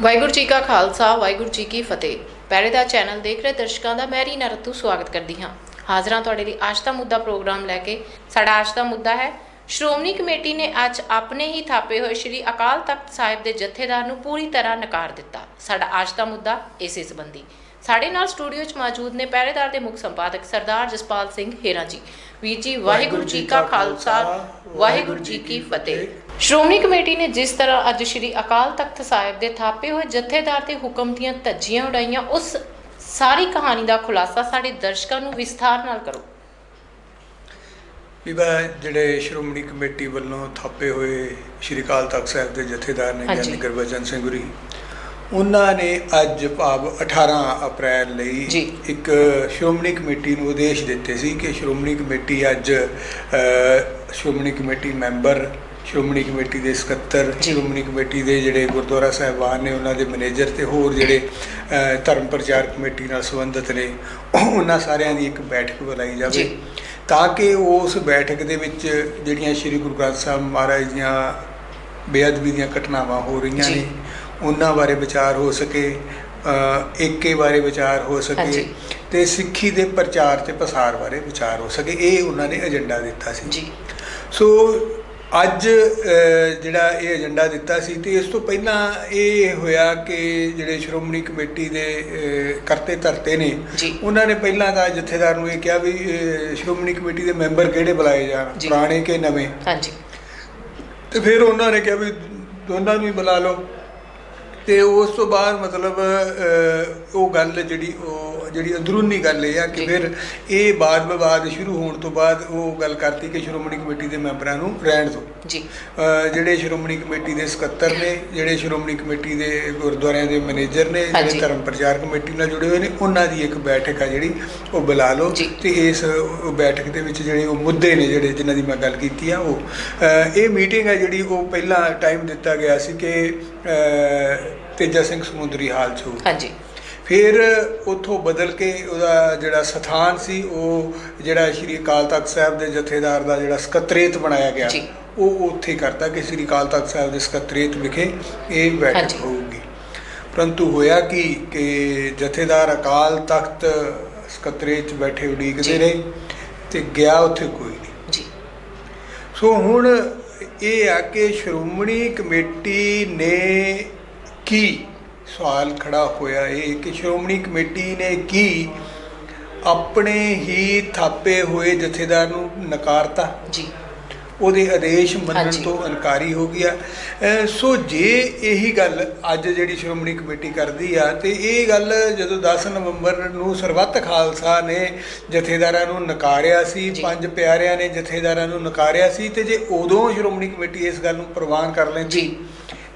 ਵਾਹਿਗੁਰੂ ਜੀ ਕਾ ਖਾਲਸਾ, ਵਾਹਿਗੁਰੂ ਜੀ ਕੀ ਫਤਿਹ। ਪਹਿਰੇਦਾਰ ਚੈਨਲ ਦੇਖ ਰਹੇ ਦਰਸ਼ਕਾਂ ਦਾ ਮੈਂ ਰੀਨਾ ਰਤੂ ਸਵਾਗਤ ਕਰਦੀ ਹਾਂ। ਹਾਜ਼ਰਾਂ ਤੁਹਾਡੇ ਲਈ ਅੱਜ ਦਾ ਮੁੱਦਾ ਪ੍ਰੋਗਰਾਮ ਲੈ ਕੇ। ਸਾਡਾ ਅੱਜ ਦਾ ਮੁੱਦਾ ਹੈ, ਸ਼੍ਰੋਮਣੀ ਕਮੇਟੀ ਨੇ ਅੱਜ ਆਪਣੇ ਹੀ ਥਾਪੇ ਹੋਏ ਸ੍ਰੀ ਅਕਾਲ ਤਖਤ ਸਾਹਿਬ ਦੇ ਜਥੇਦਾਰ ਨੂੰ ਪੂਰੀ ਤਰ੍ਹਾਂ ਨਕਾਰ ਦਿੱਤਾ। ਸਾਡਾ ਅੱਜ ਦਾ ਮੁੱਦਾ ਇਸੇ ਸੰਬੰਧੀ। ਸਾਡੇ ਨਾਲ ਸਟੂਡੀਓ 'ਚ ਮੌਜੂਦ ਨੇ ਪਹਿਰੇਦਾਰ ਦੇ ਮੁੱਖ ਸੰਪਾਦਕ ਸਰਦਾਰ ਜਸਪਾਲ ਸਿੰਘ ਹੇਰਾ ਜੀ। ਵੀਰ ਜੀ, ਵਾਹਿਗੁਰੂ ਜੀ ਕਾ ਖਾਲਸਾ, ਵਾਹਿਗੁਰੂ ਜੀ ਕੀ ਫਤਿਹ। ਸ਼੍ਰੋਮਣੀ ਕਮੇਟੀ ਨੇ ਜਿਸ ਤਰ੍ਹਾਂ ਅੱਜ ਸ੍ਰੀ ਅਕਾਲ ਤਖਤ ਸਾਹਿਬ ਦੇ ਥਾਪੇ ਹੋਏ ਜਥੇਦਾਰ ਤੇ ਹੁਕਮ ਦੀਆਂ ਧੱਜੀਆਂ ਉਡਾਈਆਂ ਉਸ ਸਾਰੀ ਕਹਾਣੀ ਦਾ ਖੁਲਾਸਾ ਸਾਡੇ ਦਰਸ਼ਕਾਂ ਨੂੰ ਵਿਸਥਾਰ ਨਾਲ ਕਰੋ ਵੀ ਮੈਂ ਜਿਹੜੇ ਸ਼੍ਰੋਮਣੀ ਕਮੇਟੀ ਵੱਲੋਂ ਥਾਪੇ ਹੋਏ ਸ਼੍ਰੀ ਅਕਾਲ ਤਖਤ ਸਾਹਿਬ ਦੇ ਜਥੇਦਾਰ ਨੇ। ਗਿਆਨੀ ਗੁਰਬਚਨ ਸਿੰਘ ਗੁਰੀ ਉਹਨਾਂ ਨੇ ਅੱਜ ਭਾਵ 18 ਅਪ੍ਰੈਲ ਲਈ। ਇੱਕ ਸ਼੍ਰੋਮਣੀ ਕਮੇਟੀ ਨੂੰ ਆਦੇਸ਼ ਦਿੱਤੇ ਸੀ ਕਿ ਸ਼੍ਰੋਮਣੀ ਕਮੇਟੀ ਅੱਜ Shiromani committee member Shiromani committee ਦੇ ਸਕੱਤਰ। ਸ਼੍ਰੋਮਣੀ ਕਮੇਟੀ ਦੇ ਜਿਹੜੇ ਗੁਰਦੁਆਰਾ ਸਾਹਿਬਾਨ ਨੇ ਉਹਨਾਂ ਦੇ ਮੈਨੇਜਰ ਤੇ ਹੋਰ ਜਿਹੜੇ ਧਰਮ ਪ੍ਰਚਾਰ ਕਮੇਟੀ ਨਾਲ ਸੰਬੰਧਿਤ ਨੇ ਉਹਨਾਂ ਸਾਰਿਆਂ ਦੀ ਇੱਕ ਬੈਠਕ ਬੁਲਾਈ ਜਾਵੇ। ਤਾਂ ਕਿ ਉਸ ਬੈਠਕ ਦੇ ਵਿੱਚ ਜਿਹੜੀਆਂ ਸ੍ਰੀ ਗੁਰੂ ਗ੍ਰੰਥ ਸਾਹਿਬ ਮਹਾਰਾਜ ਦੀਆਂ ਬੇਅਦਬੀ ਦੀਆਂ ਘਟਨਾਵਾਂ ਹੋ ਰਹੀਆਂ। ਨੇ ਉਹਨਾਂ ਬਾਰੇ ਵਿਚਾਰ ਹੋ ਸਕੇ ਏਕੇ ਬਾਰੇ ਵਿਚਾਰ ਹੋ ਸਕੇ। ਤੇ ਸਿੱਖੀ ਦੇ ਪ੍ਰਚਾਰ ਤੇ ਪ੍ਰਸਾਰ ਬਾਰੇ ਵਿਚਾਰ ਹੋ ਸਕੇ ਇਹ ਉਹਨਾਂ ਨੇ ਏਜੰਡਾ ਦਿੱਤਾ ਸੀ ਜੀ ਸੋ ਅੱਜ ਜਿਹੜਾ ਇਹ ਏਜੰਡਾ ਦਿੱਤਾ ਸੀ ਤੇ ਇਸ ਤੋਂ ਪਹਿਲਾਂ ਇਹ ਹੋਇਆ ਕਿ ਜਿਹੜੇ ਸ਼੍ਰੋਮਣੀ ਕਮੇਟੀ ਦੇ ਕਰਤੇ ਧਰਤੇ ਨੇ। ਉਹਨਾਂ ਨੇ ਪਹਿਲਾਂ ਤਾਂ ਜਥੇਦਾਰ ਨੂੰ ਇਹ ਕਿਹਾ ਵੀ ਸ਼੍ਰੋਮਣੀ ਕਮੇਟੀ ਦੇ ਮੈਂਬਰ ਕਿਹੜੇ ਬੁਲਾਏ ਜਾਣ। ਪੁਰਾਣੇ ਕਿ ਨਵੇਂ ਹਾਂਜੀ ਤੇ ਫਿਰ ਉਹਨਾਂ ਨੇ ਕਿਹਾ ਵੀ ਦੋਨਾਂ ਨੂੰ ਹੀ ਬੁਲਾ ਲਓ ਤੇ ਉਸ ਤੋਂ ਬਾਅਦ ਮਤਲਬ ਉਹ ਗੱਲ ਜਿਹੜੀ ਉਹ ਜਿਹੜੀ ਅੰਦਰੂਨੀ ਗੱਲ ਇਹ ਆ ਕਿ। ਫਿਰ ਇਹ ਬਾਦ ਵਿਵਾਦ ਸ਼ੁਰੂ ਹੋਣ ਤੋਂ ਬਾਅਦ ਉਹ ਗੱਲ ਕਰਤੀ ਕਿ ਸ਼੍ਰੋਮਣੀ ਕਮੇਟੀ ਦੇ ਮੈਂਬਰਾਂ ਨੂੰ ਰਹਿਣ ਦਿਓ ਜੀ ਜਿਹੜੇ ਸ਼੍ਰੋਮਣੀ ਕਮੇਟੀ ਦੇ ਸਕੱਤਰ ਨੇ ਜਿਹੜੇ ਸ਼੍ਰੋਮਣੀ ਕਮੇਟੀ ਦੇ ਗੁਰਦੁਆਰਿਆਂ ਦੇ ਮੈਨੇਜਰ ਨੇ। ਜਿਹੜੇ ਧਰਮ ਪ੍ਰਚਾਰ ਕਮੇਟੀ ਨਾਲ ਜੁੜੇ ਹੋਏ ਨੇ ਉਹਨਾਂ ਦੀ ਇੱਕ ਬੈਠਕ ਆ ਜਿਹੜੀ ਉਹ ਬੁਲਾ ਲਓ। ਤੇ ਇਸ ਬੈਠਕ ਦੇ ਵਿੱਚ ਜਿਹੜੇ ਉਹ ਮੁੱਦੇ ਨੇ ਜਿਹੜੇ ਜਿਨ੍ਹਾਂ ਦੀ ਮੈਂ ਗੱਲ ਕੀਤੀ ਆ ਉਹ ਇਹ ਮੀਟਿੰਗ ਹੈ ਜਿਹੜੀ ਉਹ ਪਹਿਲਾਂ ਟਾਈਮ ਦਿੱਤਾ ਗਿਆ ਸੀ ਕਿ ਤੇਜਾ ਸਿੰਘ ਸਮੁੰਦਰੀ ਹਾਲ 'ਚ ਹਾਂਜੀ ਫਿਰ ਉਥੋਂ ਬਦਲ ਕੇ ਉਹਦਾ ਜਿਹੜਾ ਸਥਾਨ ਸੀ ਉਹ ਜਿਹੜਾ ਸ਼੍ਰੀ ਅਕਾਲ ਤਖਤ ਸਾਹਿਬ ਦੇ ਜਥੇਦਾਰ ਦਾ ਜਿਹੜਾ ਸਕੱਤਰੇਤ ਬਣਾਇਆ ਗਿਆ। ਉਹ ਉੱਥੇ ਕਰਤਾ ਕਿ ਸ਼੍ਰੀ ਅਕਾਲ ਤਖਤ ਸਾਹਿਬ ਦੇ ਸਕੱਤਰੇਤ ਵਿਖੇ ਇਹ ਬੈਠਕ। ਹੋਊਗੀ ਪਰੰਤੂ ਹੋਇਆ ਕੀ ਕਿ ਜਥੇਦਾਰ ਅਕਾਲ ਤਖਤ ਸਕੱਤਰੇਤ 'ਚ ਬੈਠੇ ਉਡੀਕਦੇ। ਰਹੇ ਤੇ ਗਿਆ ਉੱਥੇ ਕੋਈ ਨਹੀਂ ਜੀ ਸੋ ਹੁਣ ਇਹ ਆ ਕਿ ਸ਼੍ਰੋਮਣੀ ਕਮੇਟੀ ਨੇ ਕੀ ਸਵਾਲ ਖੜਾ ਹੋਇਆ ਇਹ ਕਿ ਸ਼੍ਰੋਮਣੀ ਕਮੇਟੀ ਨੇ ਕੀ ਆਪਣੇ ਹੀ ਥਾਪੇ ਹੋਏ ਜਥੇਦਾਰ ਨੂੰ ਨਕਾਰਤਾ ਜੀ ਉਹਦੇ ਆਦੇਸ਼ ਮੰਨਣ। ਤੋਂ ਇਨਕਾਰੀ ਹੋ ਗਿਆ ਸੋ ਜੇ ਇਹੀ ਗੱਲ ਅੱਜ ਜਿਹੜੀ ਸ਼੍ਰੋਮਣੀ ਕਮੇਟੀ ਕਰਦੀ ਆ ਤੇ ਇਹ ਗੱਲ ਜਦੋਂ 10 ਨਵੰਬਰ ਨੂੰ ਸਰਬੱਤ ਖਾਲਸਾ ਨੇ ਜਥੇਦਾਰਾਂ ਨੂੰ ਨਕਾਰਿਆ ਸੀ। ਪੰਜ ਪਿਆਰਿਆਂ ਨੇ ਜਥੇਦਾਰਾਂ ਨੂੰ ਨਕਾਰਿਆ ਸੀ ਤੇ ਜੇ ਉਦੋਂ ਸ਼੍ਰੋਮਣੀ ਕਮੇਟੀ ਇਸ ਗੱਲ ਨੂੰ ਪ੍ਰਵਾਨ ਕਰ ਲੈਂਦੀ।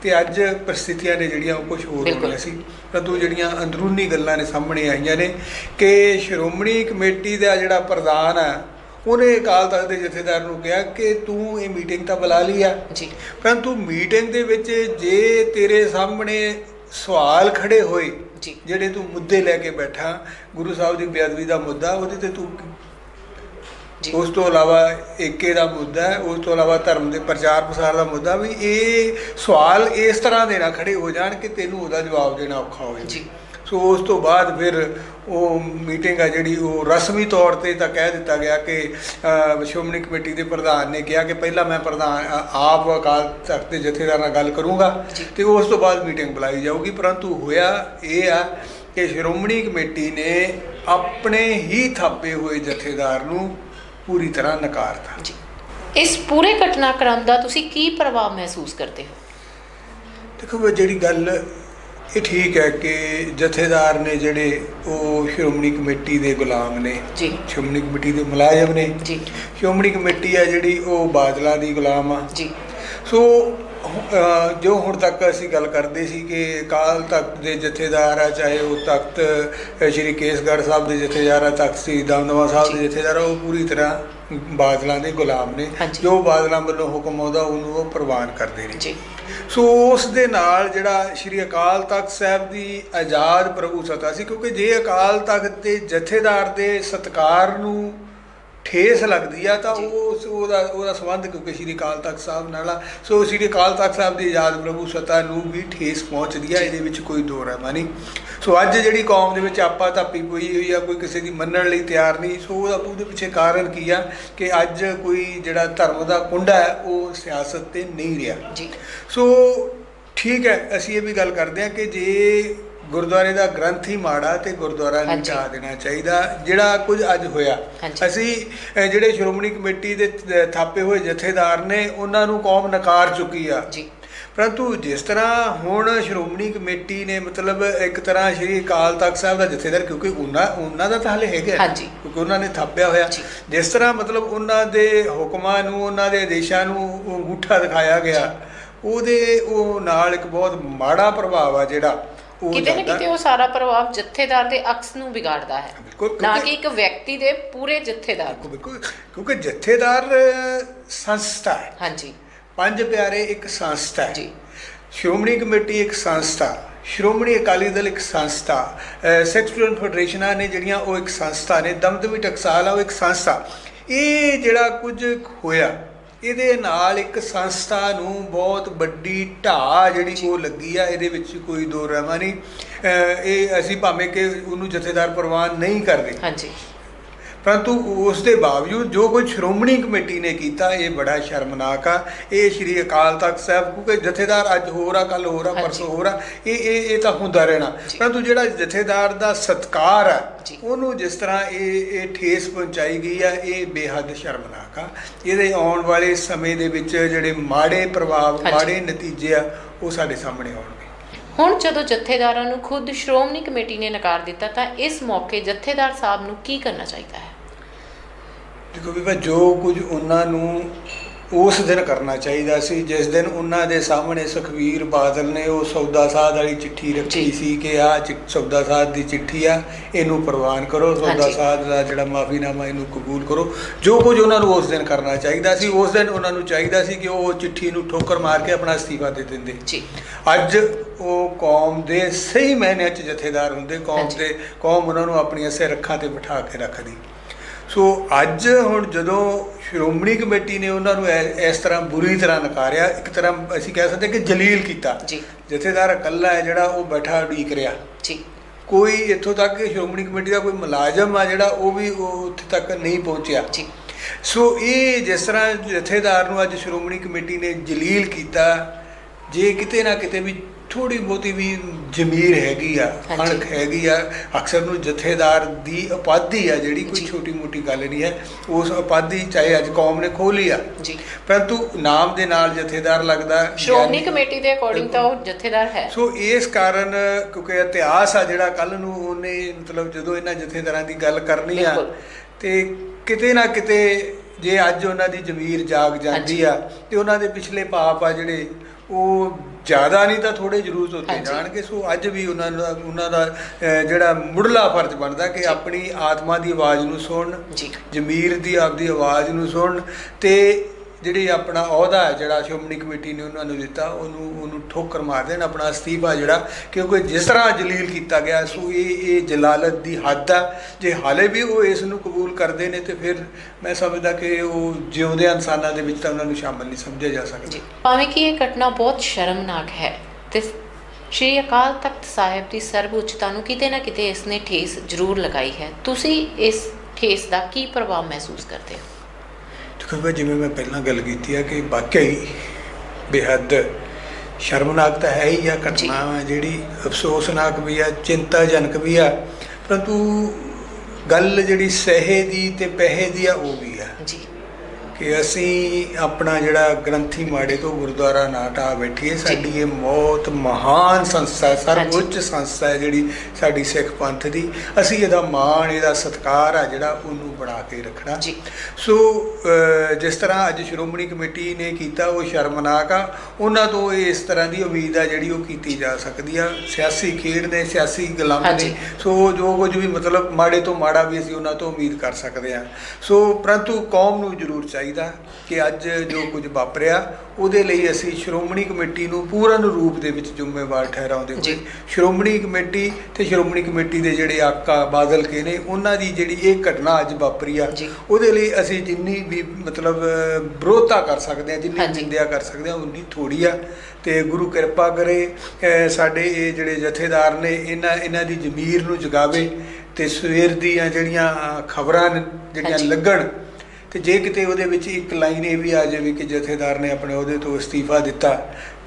ਤੇ ਅੱਜ ਪਰਿਸਥਿਤੀਆਂ ਨੇ ਜਿਹੜੀਆਂ ਉਹ ਕੁਝ ਹੋਰ ਬਿਲਕੁਲ। ਹੋਣੀਆਂ ਸੀ। ਪਰੰਤੂ ਜਿਹੜੀਆਂ ਅੰਦਰੂਨੀ ਗੱਲਾਂ ਨੇ ਸਾਹਮਣੇ ਆਈਆਂ ਨੇ ਕਿ ਸ਼੍ਰੋਮਣੀ ਕਮੇਟੀ ਦਾ ਜਿਹੜਾ ਪ੍ਰਧਾਨ ਆ ਉਹਨੇ ਅਕਾਲ ਤਖਤ ਦੇ ਜਥੇਦਾਰ ਨੂੰ ਕਿਹਾ ਕਿ ਤੂੰ ਇਹ ਮੀਟਿੰਗ ਤਾਂ ਬੁਲਾ ਲਈ ਆ। ਜੀ। ਪਰੰਤੂ ਮੀਟਿੰਗ ਦੇ ਵਿੱਚ ਜੇ ਤੇਰੇ ਸਾਹਮਣੇ ਸਵਾਲ ਖੜੇ ਹੋਏ ਜਿਹੜੇ ਤੂੰ ਮੁੱਦੇ ਲੈ ਕੇ ਬੈਠਾ ਗੁਰੂ ਸਾਹਿਬ ਦੀ ਬੇਅਦਬੀ ਦਾ ਮੁੱਦਾ ਉਹਦੇ ਤੇ ਤੂੰ ਉਸ ਤੋਂ ਇਲਾਵਾ ਏਕੇ ਦਾ ਮੁੱਦਾ ਹੈ ਉਸ ਤੋਂ ਇਲਾਵਾ ਧਰਮ ਦੇ ਪ੍ਰਚਾਰ ਪ੍ਰਸਾਰ ਦਾ ਮੁੱਦਾ ਵੀ ਇਹ ਸਵਾਲ ਇਸ ਤਰ੍ਹਾਂ ਦੇ ਨਾ ਖੜੇ ਹੋ ਜਾਣ ਕਿ ਤੈਨੂੰ ਉਹਦਾ ਜਵਾਬ ਦੇਣਾ ਔਖਾ ਹੋਵੇ ਜੀ। ਸੋ ਉਸ ਤੋਂ ਬਾਅਦ ਫਿਰ ਉਹ ਮੀਟਿੰਗ ਆ ਜਿਹੜੀ ਉਹ ਰਸਮੀ ਤੌਰ ਤੇ ਤਾਂ ਕਹਿ ਦਿੱਤਾ ਗਿਆ ਕਿ ਸ਼੍ਰੋਮਣੀ ਕਮੇਟੀ ਦੇ ਪ੍ਰਧਾਨ ਨੇ ਕਿਹਾ ਕਿ ਪਹਿਲਾਂ ਮੈਂ ਪ੍ਰਧਾਨ ਆਪ ਅਕਾਲ ਤਖਤ ਦੇ ਜਥੇਦਾਰ ਨਾਲ ਗੱਲ ਕਰੂੰਗਾ। ਤੇ ਉਸ ਤੋਂ ਬਾਅਦ ਮੀਟਿੰਗ ਬੁਲਾਈ ਜਾਊਗੀ। ਪਰੰਤੂ ਹੋਇਆ ਇਹ ਆ ਕਿ ਸ਼੍ਰੋਮਣੀ ਕਮੇਟੀ ਨੇ ਆਪਣੇ ਹੀ ਥਾਪੇ ਹੋਏ ਜਥੇਦਾਰ ਨੂੰ ਪੂਰੀ ਤਰ੍ਹਾਂ ਨਕਾਰਤਾ ਜੀ। ਇਸ ਪੂਰੇ ਘਟਨਾਕ੍ਰਮ ਦਾ ਤੁਸੀਂ ਕੀ ਪ੍ਰਭਾਵ ਮਹਿਸੂਸ ਕਰਦੇ ਹੋ? ਦੇਖੋ ਜਿਹੜੀ ਗੱਲ ਇਹ ਠੀਕ ਹੈ ਕਿ ਜਥੇਦਾਰ ਨੇ ਜਿਹੜੇ ਉਹ ਸ਼੍ਰੋਮਣੀ ਕਮੇਟੀ ਦੇ ਗੁਲਾਮ ਨੇ ਜੀ। ਸ਼੍ਰੋਮਣੀ ਕਮੇਟੀ ਦੇ ਮੁਲਾਜ਼ਮ ਨੇ ਜੀ। ਸ਼੍ਰੋਮਣੀ ਕਮੇਟੀ ਆ ਜਿਹੜੀ ਉਹ ਬਾਦਲਾਂ ਦੀ ਗੁਲਾਮ ਆ। ਜੀ। ਸੋ ਜੋ ਹੁਣ ਤੱਕ ਅਸੀਂ ਗੱਲ ਕਰਦੇ ਸੀ ਕਿ ਅਕਾਲ ਤਖਤ ਦੇ ਜਥੇਦਾਰ ਆ ਚਾਹੇ ਉਹ ਤਖਤ ਸ਼੍ਰੀ ਕੇਸਗੜ੍ਹ ਸਾਹਿਬ ਦੇ ਜਥੇਦਾਰ ਆ ਤਖਤ ਸ੍ਰੀ ਦਮਦਮਾ ਸਾਹਿਬ ਦੇ ਜਥੇਦਾਰ ਉਹ ਪੂਰੀ ਤਰ੍ਹਾਂ ਬਾਦਲਾਂ ਦੇ ਗੁਲਾਮ ਨੇ। ਜੋ ਬਾਦਲਾਂ ਵੱਲੋਂ ਹੁਕਮ ਆਉਂਦਾ ਉਹਨੂੰ ਉਹ ਪ੍ਰਵਾਨ ਕਰਦੇ ਨੇ। ਜੀ। ਸੋ ਉਸ ਦੇ ਨਾਲ ਜਿਹੜਾ ਸ਼੍ਰੀ ਅਕਾਲ ਤਖਤ ਸਾਹਿਬ ਦੀ ਆਜ਼ਾਦ ਪ੍ਰਭੂ ਸਤਾ ਸੀ ਕਿਉਂਕਿ ਜੇ ਅਕਾਲ ਤਖਤ ਦੇ ਜਥੇਦਾਰ ਦੇ ਸਤਕਾਰ ਨੂੰ ਠੇਸ ਲੱਗਦੀ ਆ ਤਾਂ। ਉਸ ਉਹਦਾ ਉਹਦਾ ਸੰਬੰਧ ਕਿਉਂਕਿ ਸ਼੍ਰੀ ਅਕਾਲ ਤਖਤ ਸਾਹਿਬ ਨਾਲ ਆ। ਸੋ ਸ਼੍ਰੀ ਅਕਾਲ ਤਖਤ ਸਾਹਿਬ ਦੀ ਆਜ਼ਾਦ ਪ੍ਰਭੂ ਸਤਾ ਨੂੰ ਵੀ ਠੇਸ ਪਹੁੰਚਦੀ ਆ। ਇਹਦੇ ਵਿੱਚ ਕੋਈ ਦੋ ਰਹਿਮਾ ਨਹੀਂ। ਸੋ ਅੱਜ ਜਿਹੜੀ ਕੌਮ ਦੇ ਵਿੱਚ ਆਪਾ ਧਾਪੀ ਪਈ ਹੋਈ ਆ ਕੋਈ ਕਿਸੇ ਦੀ ਮੰਨਣ ਲਈ ਤਿਆਰ ਨਹੀਂ। ਸੋ ਉਹਦਾ ਉਹਦੇ ਪਿੱਛੇ ਕਾਰਨ ਕੀ ਆ ਕਿ ਅੱਜ ਕੋਈ ਜਿਹੜਾ ਧਰਮ ਦਾ ਕੁੰਡਾ ਹੈ ਉਹ ਸਿਆਸਤ ਤੇ ਨਹੀਂ ਰਿਹਾ। ਜੀ। ਸੋ ਠੀਕ ਹੈ ਅਸੀਂ ਇਹ ਵੀ ਗੱਲ ਕਰਦੇ ਹਾਂ ਕਿ ਜੇ ਗੁਰਦੁਆਰੇ ਦਾ ਗ੍ਰੰਥ ਹੀ ਮਾੜਾ ਤੇ ਗੁਰਦੁਆਰਾ ਨਹੀਂ। ਢਾਹ ਦੇਣਾ ਚਾਹੀਦਾ ਜਿਹੜਾ ਕੁਝ ਅੱਜ ਹੋਇਆ। ਅਸੀਂ ਜਿਹੜੇ ਸ਼੍ਰੋਮਣੀ ਕਮੇਟੀ ਦੇ ਥਾਪੇ ਹੋਏ ਜਥੇਦਾਰ ਨੇ ਉਹਨਾਂ ਨੂੰ ਕੌਮ ਨਕਾਰ ਚੁੱਕੀ ਆ ਜੀ ਪਰੰਤੂ ਜਿਸ ਤਰ੍ਹਾਂ ਹੁਣ ਸ਼੍ਰੋਮਣੀ ਕਮੇਟੀ ਨੇ ਮਤਲਬ ਇੱਕ ਤਰ੍ਹਾਂ ਸ਼੍ਰੀ ਅਕਾਲ ਤਖਤ ਸਾਹਿਬ ਦਾ ਜਥੇਦਾਰ ਕਿਉਂਕਿ ਉਹਨਾਂ ਉਹਨਾਂ ਦਾ ਤਾਂ ਹਲੇ ਹੈਗਾ। ਕਿਉਂਕਿ ਉਹਨਾਂ ਨੇ ਥਾਪਿਆ ਹੋਇਆ। ਜਿਸ ਤਰ੍ਹਾਂ ਮਤਲਬ ਉਹਨਾਂ ਦੇ ਹੁਕਮਾਂ ਨੂੰ ਉਹਨਾਂ ਦੇ ਆਦੇਸ਼ਾਂ ਨੂੰ ਅੰਗੂਠਾ ਦਿਖਾਇਆ ਗਿਆ ਉਹਦੇ ਉਹ ਨਾਲ ਇੱਕ ਬਹੁਤ ਮਾੜਾ ਪ੍ਰਭਾਵ ਆ ਜਿਹੜਾ ਕਿਤੇ ਨਾ। ਕਿਤੇ ਉਹ ਸਾਰਾ ਪ੍ਰਭਾਵ ਜਥੇਦਾਰ ਦੇ ਅਕਸ ਨੂੰ ਵਿਗਾੜਦਾ ਹੈ। ਨਾ ਕਿ ਇੱਕ ਵਿਅਕਤੀ ਦੇ ਪੂਰੇ ਜਥੇਦਾਰ ਨੂੰ। ਬਿਲਕੁਲ ਕਿਉਂਕਿ ਜਥੇਦਾਰ ਸੰਸਥਾ ਹੈ। ਹਾਂਜੀ। ਪੰਜ ਪਿਆਰੇ ਇੱਕ ਸੰਸਥਾ ਹੈ। ਜੀ। ਸ਼੍ਰੋਮਣੀ ਕਮੇਟੀ ਇੱਕ ਸੰਸਥਾ ਸ਼੍ਰੋਮਣੀ ਅਕਾਲੀ ਦਲ ਇੱਕ ਸੰਸਥਾ ਸਿੱਖ ਸਟੂਡੈਂਟ ਫੈਡਰੇਸ਼ਨਾਂ ਨੇ ਜਿਹੜੀਆਂ ਉਹ ਇੱਕ ਸੰਸਥਾ ਨੇ ਦਮਦਮੀ ਟਕਸਾਲ ਆ ਉਹ ਇੱਕ ਸੰਸਥਾ। ਇਹ ਜਿਹੜਾ ਕੁਝ ਹੋਇਆ ਇਹਦੇ ਨਾਲ ਇੱਕ ਸੰਸਥਾ ਨੂੰ ਬਹੁਤ ਵੱਡੀ ਢਾਹ ਜਿਹੜੀ ਉਹ ਲੱਗੀ ਆ, ਇਹਦੇ ਵਿੱਚ ਕੋਈ ਦੋ ਰਹਿਮਾ ਨਹੀਂ। ਇਹ ਅਸੀਂ ਭਾਵੇਂ ਕਿ ਉਹਨੂੰ ਜਥੇਦਾਰ ਪ੍ਰਵਾਨ ਨਹੀਂ ਕਰਦੇ। ਹਾਂਜੀ। ਪਰੰਤੂ ਉਸ ਦੇ ਬਾਵਜੂਦ ਜੋ ਕੁਝ ਸ਼੍ਰੋਮਣੀ ਕਮੇਟੀ ਨੇ ਕੀਤਾ ਇਹ ਬੜਾ ਸ਼ਰਮਨਾਕ ਆ ਇਹ ਸ਼੍ਰੀ ਅਕਾਲ ਤਖਤ ਸਾਹਿਬ ਕਿਉਂਕਿ ਜਥੇਦਾਰ ਅੱਜ ਹੋਰ ਆ ਕੱਲ ਹੋਰ ਆ। ਪਰਸੋਂ ਹੋਰ ਆ ਇਹ ਇਹ ਇਹ ਤਾਂ ਹੁੰਦਾ ਰਹਿਣਾ। ਪਰੰਤੂ ਜਿਹੜਾ ਜਥੇਦਾਰ ਦਾ ਸਤਕਾਰ ਆ। ਉਹਨੂੰ ਜਿਸ ਤਰ੍ਹਾਂ ਇਹ ਇਹ ਠੇਸ ਪਹੁੰਚਾਈ ਗਈ ਆ ਇਹ ਬੇਹੱਦ ਸ਼ਰਮਨਾਕ ਆ ਇਹਦੇ ਆਉਣ ਵਾਲੇ ਸਮੇਂ ਦੇ ਵਿੱਚ ਜਿਹੜੇ ਮਾੜੇ ਪ੍ਰਭਾਵ। ਮਾੜੇ ਨਤੀਜੇ ਆ ਉਹ ਸਾਡੇ ਸਾਹਮਣੇ ਆਉਣਗੇ ਹੁਣ ਜਦੋਂ ਜਥੇਦਾਰਾਂ ਨੂੰ ਖੁਦ ਸ਼੍ਰੋਮਣੀ ਕਮੇਟੀ ਨੇ ਨਕਾਰ ਦਿੱਤਾ ਤਾਂ ਇਸ ਮੌਕੇ ਜਥੇਦਾਰ ਸਾਹਿਬ ਨੂੰ ਕੀ ਕਰਨਾ ਚਾਹੀਦਾ ਹੈ ਦੇਖੋ ਵੀ ਜੋ ਕੁਝ ਉਹਨਾਂ ਨੂੰ ਉਸ ਦਿਨ ਕਰਨਾ ਚਾਹੀਦਾ ਸੀ ਜਿਸ ਦਿਨ ਉਹਨਾਂ ਦੇ ਸਾਹਮਣੇ ਸੁਖਵੀਰ ਬਾਦਲ ਨੇ ਉਹ ਸੌਦਾ ਸਾਧ ਵਾਲੀ ਚਿੱਠੀ ਰੱਖੀ। ਸੀ ਕਿ ਆ ਸੌਦਾ ਸਾਧ ਦੀ ਚਿੱਠੀ ਆ ਇਹਨੂੰ ਪ੍ਰਵਾਨ ਕਰੋ ਸੌਦਾ। ਸਾਧ ਦਾ ਜਿਹੜਾ ਮਾਫੀਨਾਮਾ ਇਹਨੂੰ ਕਬੂਲ ਕਰੋ ਜੋ ਕੁਝ ਉਹਨਾਂ ਨੂੰ ਉਸ ਦਿਨ ਕਰਨਾ ਚਾਹੀਦਾ ਸੀ ਉਸ ਦਿਨ ਉਹਨਾਂ ਨੂੰ ਚਾਹੀਦਾ ਸੀ ਕਿ ਉਹ ਚਿੱਠੀ ਨੂੰ ਠੋਕਰ ਮਾਰ ਕੇ ਆਪਣਾ ਅਸਤੀਫਾ ਦੇ ਦਿੰਦੇ ਜੀ ਅੱਜ ਉਹ ਕੌਮ ਦੇ ਸਹੀ ਮਾਇਨਿਆਂ 'ਚ ਜਥੇਦਾਰ ਹੁੰਦੇ ਕੌਮ। ਦੇ ਕੌਮ ਉਹਨਾਂ ਨੂੰ ਆਪਣੀਆਂ ਸਿਰੱਖਾਂ ਤੇ ਬਿਠਾ ਕੇ ਰੱਖਦੀ ਸੋ ਅੱਜ ਹੁਣ ਜਦੋਂ ਸ਼੍ਰੋਮਣੀ ਕਮੇਟੀ ਨੇ ਉਹਨਾਂ ਨੂੰ ਇਸ ਤਰ੍ਹਾਂ ਬੁਰੀ ਤਰ੍ਹਾਂ ਨਕਾਰਿਆ ਇੱਕ ਤਰ੍ਹਾਂ ਅਸੀਂ ਕਹਿ ਸਕਦੇ ਕਿ ਜਲੀਲ ਕੀਤਾ। ਜੀ। ਜਥੇਦਾਰ ਇਕੱਲਾ ਹੈ ਜਿਹੜਾ ਉਹ ਬੈਠਾ ਉਡੀਕ ਰਿਹਾ। ਜੀ। ਕੋਈ ਇੱਥੋਂ ਤੱਕ ਕਿ ਸ਼੍ਰੋਮਣੀ ਕਮੇਟੀ ਦਾ ਕੋਈ ਮੁਲਾਜ਼ਮ ਆ ਜਿਹੜਾ ਉਹ ਵੀ ਉੱਥੇ ਤੱਕ ਨਹੀਂ ਪਹੁੰਚਿਆ। ਜੀ। ਸੋ ਇਹ ਜਿਸ ਤਰ੍ਹਾਂ ਜਥੇਦਾਰ ਨੂੰ ਅੱਜ ਸ਼੍ਰੋਮਣੀ ਕਮੇਟੀ ਨੇ ਜਲੀਲ ਕੀਤਾ ਜੇ ਕਿਤੇ ਨਾ ਕਿਤੇ ਵੀ ਥੋੜੀ ਬਹੁਤੀ ਵੀ ਜ਼ਮੀਰ ਹੈਗੀ ਆ। ਅਣਖ ਹੈਗੀ ਆ ਅਕਸਰ ਨੂੰ ਜਥੇਦਾਰ ਦੀ ਉਪਾਧੀ ਆ ਜਿਹੜੀ ਕੋਈ। ਛੋਟੀ ਮੋਟੀ ਗੱਲ ਨਹੀਂ ਹੈ ਉਸ ਉਪਾਧੀ ਚਾਹੇ ਅੱਜ ਕੌਮ ਨੇ ਖੋਹ ਲਈ ਆ ਜੀ ਪਰੰਤੂ ਨਾਮ ਦੇ ਨਾਲ ਜਥੇਦਾਰ ਲੱਗਦਾ ਸ਼੍ਰੋਮਣੀ ਕਮੇਟੀ ਦੇ ਅਕੋਰਡਿੰਗ ਤਾਂ ਉਹ ਜਥੇਦਾਰ ਹੈ ਸੋ ਇਸ ਕਾਰਨ ਕਿਉਂਕਿ ਇਤਿਹਾਸ ਆ ਜਿਹੜਾ ਕੱਲ ਨੂੰ ਉਹਨੇ ਮਤਲਬ ਜਦੋਂ ਇਹਨਾਂ ਜਥੇਦਾਰਾਂ ਦੀ ਗੱਲ ਕਰਨੀ ਆ। ਤੇ ਕਿਤੇ ਨਾ ਕਿਤੇ ਜੇ ਅੱਜ ਉਹਨਾਂ ਦੀ ਜ਼ਮੀਰ ਜਾਗ ਜਾਂਦੀ। ਆ ਤੇ ਉਹਨਾਂ ਦੇ ਪਿਛਲੇ ਪਾਪ ਆ ਜਿਹੜੇ ਉਹ ਜ਼ਿਆਦਾ ਨਹੀਂ ਤਾਂ ਥੋੜੇ ਜ਼ਰੂਰ ਧੋਤੇ। ਜਾਣਗੇ ਸੋ ਅੱਜ ਵੀ ਉਹਨਾਂ ਦਾ ਉਹਨਾਂ ਦਾ ਜਿਹੜਾ ਮੁੱਢਲਾ ਫਰਜ਼ ਬਣਦਾ ਕਿ। ਆਪਣੀ ਆਤਮਾ ਦੀ ਆਵਾਜ਼ ਨੂੰ ਸੁਣਨ ਜੀ ਜ਼ਮੀਰ ਦੀ ਆਪਦੀ ਆਵਾਜ਼ ਨੂੰ ਸੁਣਨ ਤੇ ਜਿਹੜੀ ਆਪਣਾ ਅਹੁਦਾ ਹੈ, ਜਿਹੜਾ ਸ਼੍ਰੋਮਣੀ ਕਮੇਟੀ ਨੇ ਉਹਨਾਂ ਨੂੰ ਦਿੱਤਾ, ਉਹਨੂੰ ਉਹਨੂੰ ਠੋਕਰ ਮਾਰ ਦੇਣ ਆਪਣਾ ਅਸਤੀਫਾ ਜਿਹੜਾ, ਕਿਉਂਕਿ ਜਿਸ ਤਰ੍ਹਾਂ ਜਲੀਲ ਕੀਤਾ ਗਿਆ, ਸੋ ਇਹ ਇਹ ਜਲਾਲਤ ਦੀ ਹੱਦ ਆ। ਜੇ ਹਾਲੇ ਵੀ ਉਹ ਇਸ ਨੂੰ ਕਬੂਲ ਕਰਦੇ ਨੇ, ਤੇ ਫਿਰ ਮੈਂ ਸਮਝਦਾ ਕਿ ਉਹ ਜਿਉਂਦੇ ਇਨਸਾਨਾਂ ਦੇ ਵਿੱਚ ਤਾਂ ਉਹਨਾਂ ਨੂੰ ਸ਼ਾਮਲ ਨਹੀਂ ਸਮਝਿਆ ਜਾ ਸਕਦਾ। ਜੀ। ਭਾਵੇਂ ਕਿ ਇਹ ਘਟਨਾ ਬਹੁਤ ਸ਼ਰਮਨਾਕ ਹੈ, ਤੇ ਸ਼੍ਰੀ ਅਕਾਲ ਤਖਤ ਸਾਹਿਬ ਦੀ ਸਰਵਉੱਚਤਾ ਨੂੰ ਕਿਤੇ ਨਾ ਕਿਤੇ ਇਸ ਨੇ ਠੇਸ ਜ਼ਰੂਰ ਲਗਾਈ ਹੈ। ਤੁਸੀਂ ਇਸ ਠੇਸ ਦਾ ਕੀ ਪ੍ਰਭਾਵ ਮਹਿਸੂਸ ਕਰਦੇ ਹੋ? ਵੀ ਜਿਵੇਂ ਮੈਂ ਪਹਿਲਾਂ ਗੱਲ ਕੀਤੀ ਆ ਕਿ ਵਾਕਈ ਬੇਹੱਦ ਸ਼ਰਮਨਾਕ ਤਾਂ ਹੈ ਹੀ ਆ ਘਟਨਾ ਆ ਜਿਹੜੀ ਅਫਸੋਸਨਾਕ ਵੀ ਆ ਚਿੰਤਾਜਨਕ ਵੀ ਆ ਪਰੰਤੂ ਗੱਲ ਜਿਹੜੀ ਸਹਿ ਦੀ ਤੇ ਪਹਿੇ ਦੀ ਆ ਉਹ ਵੀ ਆ। ਜੀ। ਕਿ ਅਸੀਂ ਆਪਣਾ ਜਿਹੜਾ ਗ੍ਰੰਥੀ ਮਾੜੇ ਤੋਂ ਗੁਰਦੁਆਰਾ ਨਾ ਢਾਹ ਬੈਠੀਏ ਸਾਡੀ ਇਹ ਬਹੁਤ ਮਹਾਨ ਸੰਸਥਾ ਹੈ, ਸਰਵਉੱਚ ਸੰਸਥਾ ਹੈ ਜਿਹੜੀ ਸਾਡੀ ਸਿੱਖ ਪੰਥ ਦੀ। ਅਸੀਂ ਇਹਦਾ ਮਾਣ ਇਹਦਾ ਸਤਿਕਾਰ ਆ ਜਿਹੜਾ ਉਹਨੂੰ ਬਣਾ ਕੇ ਰੱਖਣਾ। ਜੀ। ਸੋ ਜਿਸ ਤਰ੍ਹਾਂ ਅੱਜ ਸ਼੍ਰੋਮਣੀ ਕਮੇਟੀ ਨੇ ਕੀਤਾ ਉਹ ਸ਼ਰਮਨਾਕ ਆ ਉਹਨਾਂ ਤੋਂ ਇਸ ਤਰ੍ਹਾਂ ਦੀ ਉਮੀਦ ਆ ਜਿਹੜੀ ਉਹ ਕੀਤੀ ਜਾ ਸਕਦੀ ਆ ਸਿਆਸੀ ਖੇਡ ਨੇ ਸਿਆਸੀ ਗੁਲਾਮ। ਨੇ ਸੋ ਜੋ ਕੁਝ ਵੀ ਮਤਲਬ ਮਾੜੇ ਤੋਂ ਮਾੜਾ ਵੀ ਅਸੀਂ ਉਹਨਾਂ ਤੋਂ ਉਮੀਦ ਕਰ ਸਕਦੇ ਆ ਸੋ ਪਰੰਤੂ ਕੌਮ ਨੂੰ ਜ਼ਰੂਰ ਚਾਹੀਦਾ ਕਿ ਅੱਜ ਜੋ ਕੁਝ ਵਾਪਰਿਆ ਉਹਦੇ ਲਈ ਅਸੀਂ ਸ਼੍ਰੋਮਣੀ ਕਮੇਟੀ ਨੂੰ ਪੂਰਨ ਰੂਪ ਦੇ ਵਿੱਚ ਜ਼ਿੰਮੇਵਾਰ ਠਹਿਰਾਉਂਦੇ ਹੋਏ। ਸ਼੍ਰੋਮਣੀ ਕਮੇਟੀ ਤੇ ਸ਼੍ਰੋਮਣੀ ਕਮੇਟੀ ਦੇ ਜਿਹੜੇ ਆਕਾ ਬਾਦਲ ਕੇ ਨੇ ਉਹਨਾਂ ਦੀ ਜਿਹੜੀ ਇਹ ਘਟਨਾ ਅੱਜ ਵਾਪਰੀ ਆ। ਉਹਦੇ ਲਈ ਅਸੀਂ ਜਿੰਨੀ ਵੀ ਮਤਲਬ ਵਿਰੋਧਤਾ ਕਰ ਸਕਦੇ ਹਾਂ ਜਿੰਨੀ। ਨਿੰਦਿਆ ਕਰ ਸਕਦੇ ਹਾਂ ਉਨੀ ਥੋੜੀ ਆ ਤੇ ਗੁਰੂ ਕਿਰਪਾ ਕਰੇ ਸਾਡੇ ਇਹ ਜਿਹੜੇ ਜਥੇਦਾਰ ਨੇ ਇਹਨਾਂ ਇਹਨਾਂ ਦੀ ਜ਼ਮੀਰ ਨੂੰ ਜਗਾਵੇ ਤੇ ਸਵੇਰ ਦੀਆਂ ਜਿਹੜੀਆਂ ਖਬਰਾਂ ਜਿਹੜੀਆਂ। ਲੱਗਣ ਤੇ ਜੇ ਕਿਤੇ ਉਹਦੇ ਵਿੱਚ ਇੱਕ ਲਾਈਨ ਇਹ ਵੀ ਆ ਜਾਵੇ ਕਿ ਜਥੇਦਾਰ ਨੇ ਆਪਣੇ ਅਹੁਦੇ ਤੋਂ ਅਸਤੀਫਾ ਦਿੱਤਾ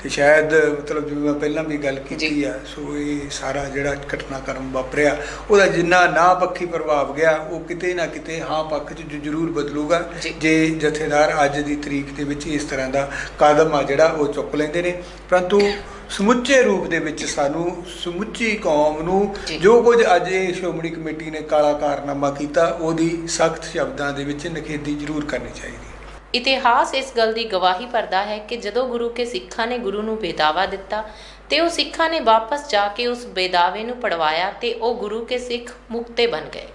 ਤੇ ਸ਼ਾਇਦ ਮਤਲਬ ਜਿਵੇਂ ਮੈਂ ਪਹਿਲਾਂ ਵੀ ਗੱਲ ਕੀਤੀ ਆ ਸੋ ਇਹ ਸਾਰਾ ਜਿਹੜਾ ਘਟਨਾਕ੍ਰਮ ਵਾਪਰਿਆ ਉਹਦਾ ਜਿੰਨਾ ਨਾ ਪੱਖੀ ਪ੍ਰਭਾਵ ਗਿਆ ਉਹ ਕਿਤੇ ਨਾ ਕਿਤੇ ਹਾਂ ਪੱਖ 'ਚ ਜ਼ਰੂਰ ਬਦਲੂਗਾ ਜੀ। ਜਥੇਦਾਰ ਅੱਜ ਦੀ ਤਰੀਕ ਦੇ ਵਿੱਚ ਇਸ ਤਰ੍ਹਾਂ ਦਾ ਕਦਮ ਆ ਜਿਹੜਾ ਉਹ ਚੁੱਕ ਲੈਂਦੇ ਨੇ ਪਰੰਤੂ ਸਮੁੱਚੇ ਰੂਪ ਦੇ ਵਿੱਚ ਸਾਨੂੰ ਸਮੁੱਚੀ ਕੌਮ ਨੂੰ ਜੀ। ਕੁਝ ਅੱਜ ਇਹ ਸ਼੍ਰੋਮਣੀ ਕਮੇਟੀ ਨੇ ਕਾਲਾ ਕਾਰਨਾਮਾ ਕੀਤਾ ਉਹਦੀ ਸਖਤ ਸ਼ਬਦਾਂ ਦੇ ਵਿੱਚ ਨਿਖੇਧੀ ਜ਼ਰੂਰ ਕਰਨੀ ਚਾਹੀਦੀ ਇਤਿਹਾਸ ਇਸ ਗੱਲ ਦੀ ਗਵਾਹੀ ਭਰਦਾ ਹੈ ਕਿ ਜਦੋਂ ਗੁਰੂ ਕੇ ਸਿੱਖਾਂ ਨੇ ਗੁਰੂ ਨੂੰ ਬੇਦਾਵਾ ਦਿੱਤਾ, ਤੇ ਉਹ ਸਿੱਖਾਂ ਨੇ ਵਾਪਸ ਜਾ ਕੇ ਉਸ ਬੇਦਾਵੇ ਨੂੰ ਪੜਵਾਇਆ ਤੇ ਉਹ ਗੁਰੂ ਕੇ ਸਿੱਖ ਮੁਕਤੇ ਬਣ ਗਏ।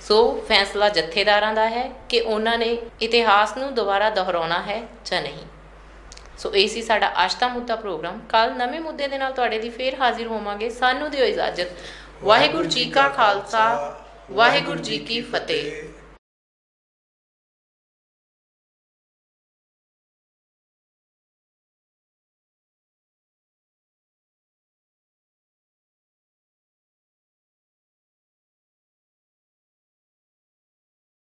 ਸੋ ਫੈਸਲਾ ਜਥੇਦਾਰਾਂ ਦਾ ਹੈ ਕਿ ਉਹਨਾਂ ਨੇ ਇਤਿਹਾਸ ਨੂੰ ਦੁਬਾਰਾ ਦੁਹਰਾਉਣਾ ਹੈ ਜਾਂ ਨਹੀਂ। ਸੋ ਇਹ ਸੀ ਸਾਡਾ ਅੱਜ ਦਾ ਮੁੱਦਾ ਪ੍ਰੋਗਰਾਮ। ਕੱਲ ਨਵੇਂ ਮੁੱਦੇ ਦੇ ਨਾਲ ਤੁਹਾਡੇ ਲਈ ਫੇਰ ਹਾਜ਼ਰ ਹੋਵਾਂਗੇ। ਸਾਨੂੰ ਦਿਓ ਇਜਾਜ਼ਤ। ਵਾਹਿਗੁਰੂ ਜੀ ਕਾ ਖਾਲਸਾ, ਵਾਹਿਗੁਰੂ ਜੀ ਕੀ ਫਤਿਹ।